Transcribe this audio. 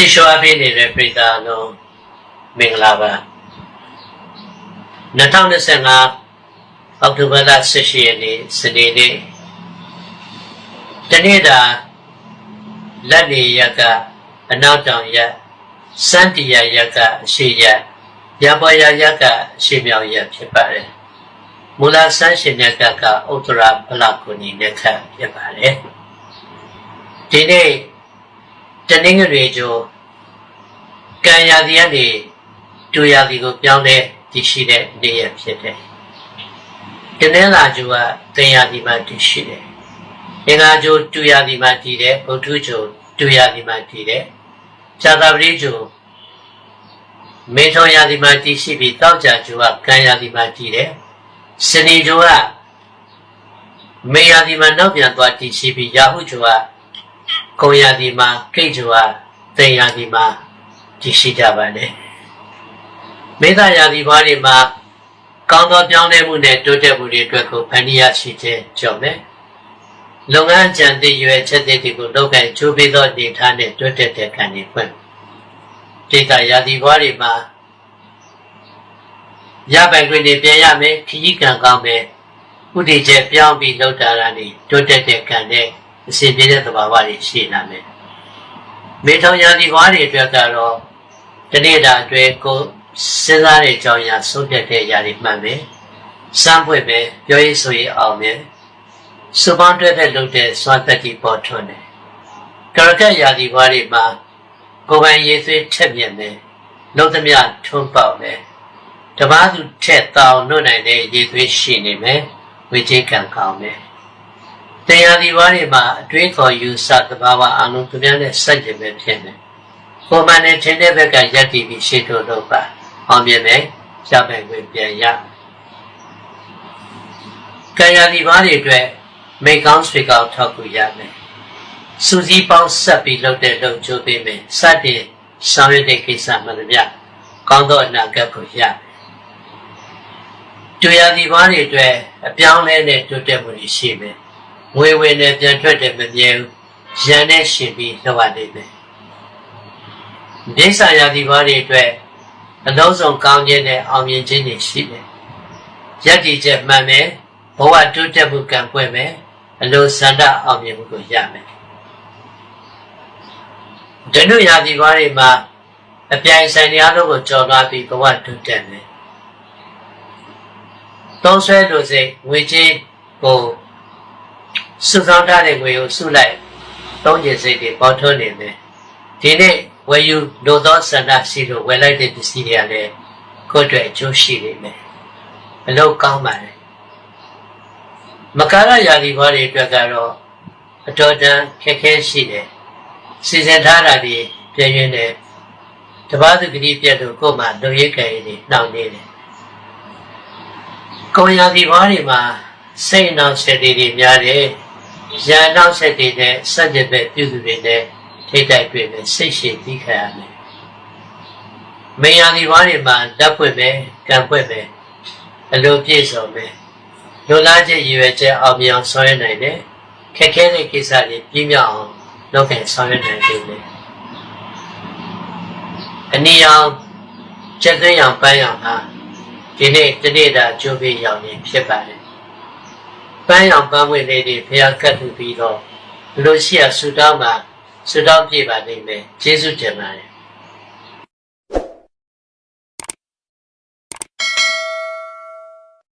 ချစ်လျှောအပေးနေတဲ့ပြည်သားလုံးမင်္ဂလာပါ2025အောက်တိုဘာလ18ရက်နေ့စနေနေ့တနေ့တာလက်နေရက်ကအနောက်တောင်ရက်စန်းတီယာရက်ကအရှိရက်ရပေါ်ရရက်ကအရှိမြောင်ရက်ဖြစ်ပါတယ်မူလဆန်းရှင်တဲ့ကကဥတ္တရာဗလကုဏီနဲ့ခတ်ဖြစ်ပါတယ်ဒီနေ့ တနင်္ဂနွေကျော်ကံရာသီကနေတူရာသီကိုပြောင်းလဲတည်ရှိတဲ့နေ့ရက်ဖြစ်တယ်။တနင်္လာကျော်ကကံရာသီမှာတည်ရှိတယ်။အင်္ဂါကျော်တူရာသီမှာတည်တယ်။ဗုဒ္ဓကျော်တူရာသီမှာတည်တယ်။ဇာတာပတိကျော်မေထုံရာသီမှာတည်ရှိပြီးတောက်ကြကျော်ကကံရာသီမှာတည်တယ်။စနေကျော်ကမေရာသီမှာနောက်ပြန်သွားတည်ရှိပြီးရာဟုကျော်က ကုံရာသီမှာကိတ်ကျော်ကသိမ်ရာသီမှာတည်ရှိကြပါလေမေတ္တာရာသီဘာတွေမှာကောင်းသောပြောင်းလဲမှုနဲ့တိုးတက်မှုတွေအတွက်ကိုဖန်တီးရရှိခြင်းကြောင့်ပဲလုပ်ငန်းကြံတည်ရွယ်ချက်တွေကိုလုပ်ကိုင်ချိုးပေးသောဒေသနဲ့တိုးတက်တဲ့ခံနေဖွင့်ဒေသရာသီဘာတွေမှာရပိုင်ခွင့်တွေပြန်ရမယ်ခရီးကံကောင်းမယ်ဥတည်ချက်ပြောင်းပြီးလောက်တာကနေတိုးတက်တဲ့ကံနဲ့ အစီအပြေတဲ့သဘာဝတွေရှိလာမယ်မေထောင်ရာသီဘာတွေအတွက်ကတော့ဒီနေ့တာအတွက်ကိုစဉ်းစားတဲ့အကြောင်းအရာဆုံးဖြတ်တဲ့အရာတွေမှန်ပဲစမ်းဖွင့်ပဲပြောရေးဆိုရေးအောင်မယ်စုပေါင်းတွဲတဲ့လုပ်တဲ့စွမ်းသက်ကြီးပေါ်ထွန်းတယ်ကရကတ်ရာသီဘာတွေမှာကိုယ်ပိုင်ရေးသွေးထက်မြက်မယ်လုံးသမျှထွန်းပေါက်မယ်တပားသူထက်တောင်နှုတ်နိုင်တဲ့ရေးသွေးရှိနေမယ်ဝိจิကံကောင်းမယ် တရားဒီဘာတွေမှာအတွေးခေါ်ယူဆသဘာဝအလုံးသူများနဲ့ဆက်ကြပဲဖြစ်နေပုံမှန်နဲ့ထင်းတဲ့ဘက်ကရက်တည်ပြီးရှေ့တို့တော့ပါအောင်မြင်မယ်ရပိုင်ခွင့်ပြန်ရကံရဒီဘာတွေအတွက်မိကောင်းဆွေကောင်းထောက်ကူရမယ်စူစီပေါင်းဆက်ပြီးလုပ်တဲ့လုပ်ချိုးပေးမယ်စတဲ့ဆောင်ရွက်တဲ့ကိစ္စမှန်သမျှကောင်းသောအနာဂတ်ကိုရမယ်တူရဒီဘာတွေအတွက်အပြောင်းလဲနဲ့တိုးတက်မှုရှိမယ် ငွေဝင်နဲ့ပြန်ထွက်တယ်မမြဲဘူးရန်နဲ့ရှင်ပြီးလောက်ရနေမယ်ဒိဋ္ဌာယာဒီဘာတွေအတွက်အလုံးစုံကောင်းခြင်းနဲ့အောင်မြင်ခြင်းတွေရှိတယ်ယက်တီချက်မှန်မယ်ဘဝတိုးတက်မှုကံပွင့်မယ်အလိုဆန္ဒအောင်မြင်မှုကိုရမယ်ဒနုယာဒီဘာတွေမှာအပြိုင်ဆိုင်တရားတို့ကိုကြော်သွားပြီးဘဝတိုးတက်မယ်သုံးဆွဲလို့စိတ်ငွေချင်းကို စုဆောင်ထားတဲ့ငွေကိုစုလိုက်သုံးကျင်စိတ်တွေပေါ်ထွန်းနေမယ်ဒီနေ့ဝယ်ယူလိုသောဆန္ဒရှိလို့ဝယ်လိုက်တဲ့ပစ္စည်းတွေကလည်းကိုယ့်အတွက်အကျိုးရှိနေမယ်အလုပ်ကောင်းပါလေမကာရယာဒီဘာတွေအတွက်ကတော့အတော်တန်ခက်ခဲရှိတယ်စီစဉ်ထားတာတွေပြည့်ရင်းတယ်တပားသူကတိပြတ်လို့ကိုယ်မှလုံရိပ်ကြရည်တွေနှောင့်နေတယ်ကိုယ်ယာဒီဘာတွေမှာစိတ်နှောင့်ဆက်တွေများတယ် ရန်နှောင့်ဆက်တွေနဲ့စัจ java ပြုစုတွေနဲ့ထိတိုက်တွေ့မယ်စိတ်ရှိသိခံရမယ်မယာဒီဘာတွေမှာလက်ပွင့်မယ်ကံပွင့်မယ်အလိုပြည့်စုံမယ်လူလားချက်ရည်ရွယ်ချက်အောင်မြင်အောင်ဆောင်ရွက်နိုင်တယ်ခက်ခဲတဲ့ကိစ္စတွေပြင်းမြောက်အောင်လုပ်ခဲ့ဆောင်ရွက်နိုင်တယ်အနည်းအောင်ချက်သိမ်းအောင်ပန်းအောင်ဟာဒီနေ့တနေ့တာကြိုးပြီးရောက်နေဖြစ်ပါတယ် ပန်းအောင်ပန်းဝင်လေးတွေဖျားကတ်ထူပြီးတော့လူရှိရဆူတောင်းမှာဆူတောင်းပြပါလိမ့်မယ်ကျေးဇူးတင်ပါတယ်